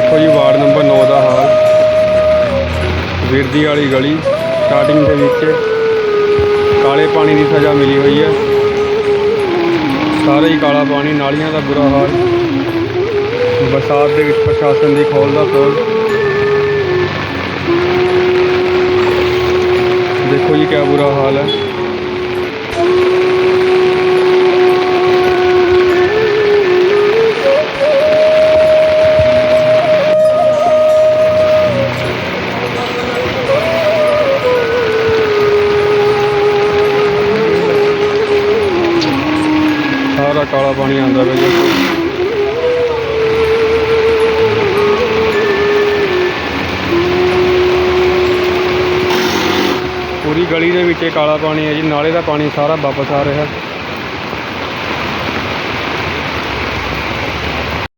ਦੇਖੋ ਜੀ, ward number 9 ਦਾ ਹਾਲ। ਵਿਰਦੀ ਵਾਲੀ ਗਲੀ ਸਟਾਰਟਿੰਗ ਦੇ ਵਿੱਚ। ਕਾਲੇ ਪਾਣੀ ਦੀ ਸਜ਼ਾ ਮਿਲੀ ਹੋਈ ਹੈ। ਸਾਰੇ ਹੀ ਕਾਲਾ ਪਾਣੀ, ਨਾਲੀਆਂ ਦਾ ਬੁਰਾ ਹਾਲ। ਬਰਸਾਤ ਦੇ ਵਿੱਚ ਪ੍ਰਸ਼ਾਸਨ ਦੀ ਖੋਲ ਦਾ ਤੋਲ ਦੇਖੋ ਜੀ, ਕਿਆ ਬੁਰਾ ਹਾਲ ਹੈ। ਸਾਰਾ ਕਾਲਾ ਪਾਣੀ ਆਉਂਦਾ ਪਿਆ ਜੀ। ਪੂਰੀ ਗਲੀ ਦੇ ਵਿੱਚ ਇਹ ਕਾਲਾ ਪਾਣੀ ਹੈ ਜੀ। ਨਾਲੇ ਦਾ ਪਾਣੀ ਸਾਰਾ ਵਾਪਸ ਆ ਰਿਹਾ।